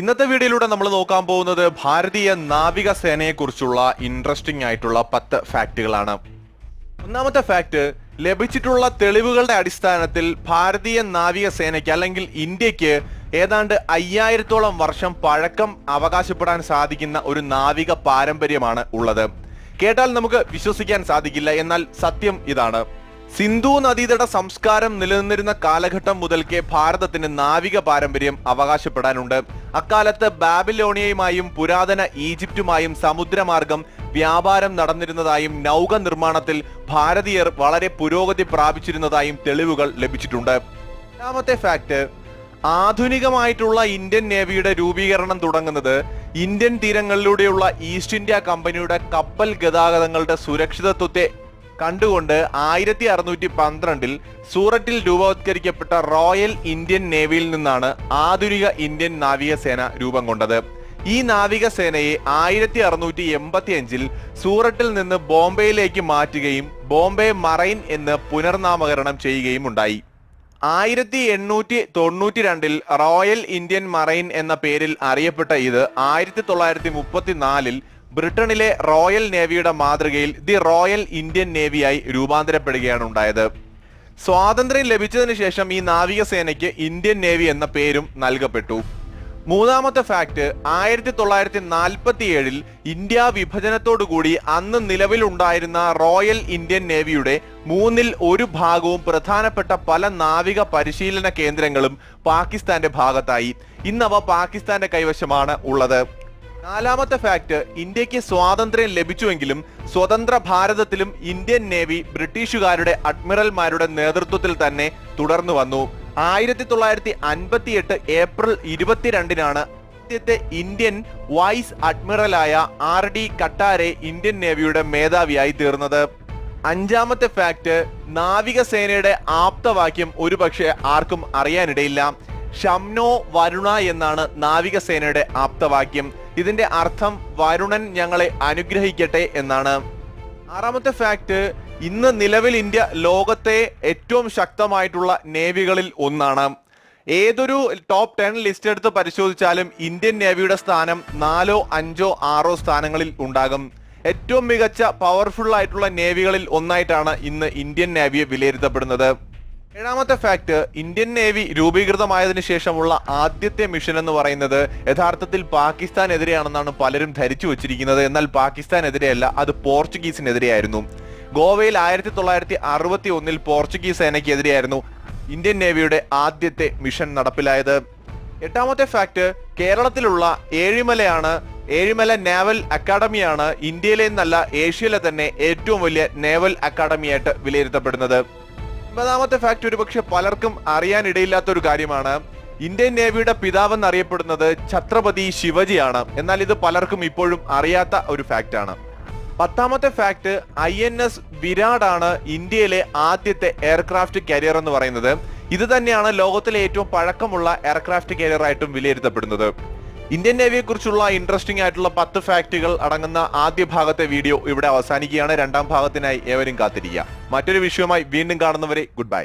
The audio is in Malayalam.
ഇന്നത്തെ വീഡിയോയിലൂടെ നമ്മൾ നോക്കാൻ പോകുന്നത് ഭാരതീയ നാവിക സേനയെക്കുറിച്ചുള്ള ഇൻട്രസ്റ്റിംഗ് ആയിട്ടുള്ള പത്ത് ഫാക്റ്റുകളാണ് ഒന്നാമത്തെ ഫാക്ട് ലഭിച്ചിട്ടുള്ള തെളിവുകളുടെ അടിസ്ഥാനത്തിൽ ഭാരതീയ നാവിക സേനയ്ക്ക് അല്ലെങ്കിൽ ഇന്ത്യയ്ക്ക് ഏതാണ്ട് അയ്യായിരത്തോളം വർഷം പഴക്കം അവകാശപ്പെടാൻ സാധിക്കുന്ന ഒരു നാവിക പാരമ്പര്യമാണ് ഉള്ളത്. കേട്ടാൽ നമുക്ക് വിശ്വസിക്കാൻ സാധിക്കില്ല എന്നാൽ സത്യം ഇതാണ്. സിന്ധു നദീതട സംസ്കാരം നിലനിന്നിരുന്ന കാലഘട്ടം മുതൽക്കേ ഭാരതത്തിന് നാവിക പാരമ്പര്യം അവകാശപ്പെടാനുണ്ട്. അക്കാലത്ത് ബാബിലോണിയയുമായും പുരാതന ഈജിപ്തുമായും സമുദ്രമാർഗം വ്യാപാരം നടന്നിരുന്നതായും നൗക നിർമ്മാണത്തിൽ ഭാരതീയർ വളരെ പുരോഗതി പ്രാപിച്ചിരുന്നതായും തെളിവുകൾ ലഭിച്ചിട്ടുണ്ട്. രണ്ടാമത്തെ ഫാക്ട് ആധുനികമായിട്ടുള്ള ഇന്ത്യൻ നേവിയുടെ രൂപീകരണം തുടങ്ങുന്നത് ഇന്ത്യൻ തീരങ്ങളിലൂടെയുള്ള ഈസ്റ്റ് ഇന്ത്യ കമ്പനിയുടെ കപ്പൽ ഗതാഗതങ്ങളുടെ സുരക്ഷിതത്വത്തെ കണ്ടുകൊണ്ട് ആയിരത്തി അറുന്നൂറ്റി പന്ത്രണ്ടിൽ സൂററ്റിൽ രൂപവത്കരിക്കപ്പെട്ട റോയൽ ഇന്ത്യൻ നേവിയിൽ നിന്നാണ് ആധുനിക ഇന്ത്യൻ നാവികസേന രൂപം കൊണ്ടത്. ഈ നാവികസേനയെ ആയിരത്തി അറുന്നൂറ്റി എൺപത്തി അഞ്ചിൽ സൂററ്റിൽ നിന്ന് ബോംബെയിലേക്ക് മാറ്റുകയും ബോംബെ മറൈൻ എന്ന് പുനർനാമകരണം ചെയ്യുകയും ഉണ്ടായി. ആയിരത്തി എണ്ണൂറ്റി തൊണ്ണൂറ്റി രണ്ടിൽ റോയൽ ഇന്ത്യൻ മറൈൻ എന്ന പേരിൽ അറിയപ്പെട്ട ഇത് ആയിരത്തി തൊള്ളായിരത്തി മുപ്പത്തിനാലിൽ ബ്രിട്ടനിലെ റോയൽ നേവിയുടെ മാതൃകയിൽ ദി റോയൽ ഇന്ത്യൻ നേവിയായി രൂപാന്തരപ്പെടുകയാണ് ഉണ്ടായത്. സ്വാതന്ത്ര്യം ലഭിച്ചതിന് ശേഷം ഈ നാവികസേനയ്ക്ക് ഇന്ത്യൻ നേവി എന്ന പേരും നൽകപ്പെട്ടു. മൂന്നാമത്തെ ഫാക്ട് ആയിരത്തി തൊള്ളായിരത്തി നാൽപ്പത്തി ഏഴിൽ ഇന്ത്യ വിഭജനത്തോടുകൂടി അന്ന് നിലവിലുണ്ടായിരുന്ന റോയൽ ഇന്ത്യൻ നേവിയുടെ മൂന്നിൽ ഒരു ഭാഗവും പ്രധാനപ്പെട്ട പല നാവിക പരിശീലന കേന്ദ്രങ്ങളും പാകിസ്ഥാന്റെ ഭാഗത്തായി. ഇന്നവ പാകിസ്ഥാന്റെ കൈവശമാണ് ഉള്ളത്. നാലാമത്തെ ഫാക്ട് ഇന്ത്യയ്ക്ക് സ്വാതന്ത്ര്യം ലഭിച്ചുവെങ്കിലും സ്വതന്ത്ര ഭാരതത്തിലും ഇന്ത്യൻ നേവി ബ്രിട്ടീഷുകാരുടെ അഡ്മിറൽമാരുടെ നേതൃത്വത്തിൽ തന്നെ തുടർന്നു വന്നു. ആയിരത്തി തൊള്ളായിരത്തി അൻപത്തി എട്ട് ഏപ്രിൽ ഇരുപത്തിരണ്ടിനാണ് ആദ്യത്തെ ഇന്ത്യൻ വൈസ് അഡ്മിറലായ ആർ ഡി കട്ടാരെ ഇന്ത്യൻ നേവിയുടെ മേധാവിയായി തീർന്നത്. അഞ്ചാമത്തെ ഫാക്ട് നാവികസേനയുടെ ആപ്തവാക്യം ഒരുപക്ഷെ ആർക്കും അറിയാനിടയില്ല. ഷംനോ വരുണ എന്നാണ് നാവികസേനയുടെ ആപ്തവാക്യം. ഇതിന്റെ അർത്ഥം വരുണൻ ഞങ്ങളെ അനുഗ്രഹിക്കട്ടെ എന്നാണ്. ആറാമത്തെ ഫാക്ട് ഇന്ന് നിലവിൽ ഇന്ത്യ ലോകത്തെ ഏറ്റവും ശക്തമായിട്ടുള്ള നേവികളിൽ ഒന്നാണ്. ഏതൊരു ടോപ്പ് ടെൻ ലിസ്റ്റ് എടുത്ത് പരിശോധിച്ചാലും ഇന്ത്യൻ നേവിയുടെ സ്ഥാനം നാലോ അഞ്ചോ ആറോ സ്ഥാനങ്ങളിൽ ഉണ്ടാകും. ഏറ്റവും മികച്ച പവർഫുൾ ആയിട്ടുള്ള നേവികളിൽ ഒന്നായിട്ടാണ് ഇന്ന് ഇന്ത്യൻ നേവിയെ വിലയിരുത്തപ്പെടുന്നത്. ഏഴാമത്തെ ഫാക്ട് ഇന്ത്യൻ നേവി രൂപീകൃതമായതിനു ശേഷമുള്ള ആദ്യത്തെ മിഷൻ എന്ന് പറയുന്നത് യഥാർത്ഥത്തിൽ പാകിസ്ഥാനെതിരെയാണെന്നാണ് പലരും ധരിച്ചു വച്ചിരിക്കുന്നത്. എന്നാൽ പാകിസ്ഥാനെതിരെയല്ല അത് പോർച്ചുഗീസിനെതിരെയായിരുന്നു. ഗോവയിൽ ആയിരത്തി തൊള്ളായിരത്തി അറുപത്തി ഒന്നിൽ പോർച്ചുഗീസ് സേനയ്ക്കെതിരെയായിരുന്നു ഇന്ത്യൻ നേവിയുടെ ആദ്യത്തെ മിഷൻ നടപ്പിലായത്. എട്ടാമത്തെ ഫാക്ട് കേരളത്തിലുള്ള ഏഴിമലയാണ് ഏഴിമല നേവൽ അക്കാഡമിയാണ് ഇന്ത്യയിലെ എന്നല്ല ഏഷ്യയിലെ തന്നെ ഏറ്റവും വലിയ നേവൽ അക്കാഡമിയായിട്ട് വിലയിരുത്തപ്പെടുന്നത്. ഒമ്പതാമത്തെ ഫാക്ട് ഒരുപക്ഷെ പലർക്കും അറിയാനിടയില്ലാത്ത ഒരു കാര്യമാണ്. ഇന്ത്യൻ നേവിയുടെ പിതാവെന്ന് അറിയപ്പെടുന്നത് ഛത്രപതി ശിവജിയാണ്. എന്നാൽ ഇത് പലർക്കും ഇപ്പോഴും അറിയാത്ത ഒരു ഫാക്റ്റ് ആണ്. പത്താമത്തെ fact I N S Viraat ആണ് ഇന്ത്യയിലെ ആദ്യത്തെ എയർക്രാഫ്റ്റ് കരിയർ എന്ന് പറയുന്നത്. ഇത് തന്നെയാണ് ലോകത്തിലെ ഏറ്റവും പഴക്കമുള്ള എയർക്രാഫ്റ്റ് കാരിയർ ആയിട്ടും വിലയിരുത്തപ്പെടുന്നത്. ഇന്ത്യൻ നേവിയെ കുറിച്ചുള്ള ഇൻട്രസ്റ്റിംഗ് ആയിട്ടുള്ള പത്ത് ഫാക്റ്റുകൾ അടങ്ങുന്ന ആദ്യ ഭാഗത്തെ വീഡിയോ ഇവിടെ അവസാനിക്കുകയാണ്. രണ്ടാം ഭാഗത്തിനായി ഏവരും കാത്തിരിക്കുക. മറ്റൊരു വിഷയവുമായി വീണ്ടും കാണുന്നവരെ ഗുഡ് ബൈ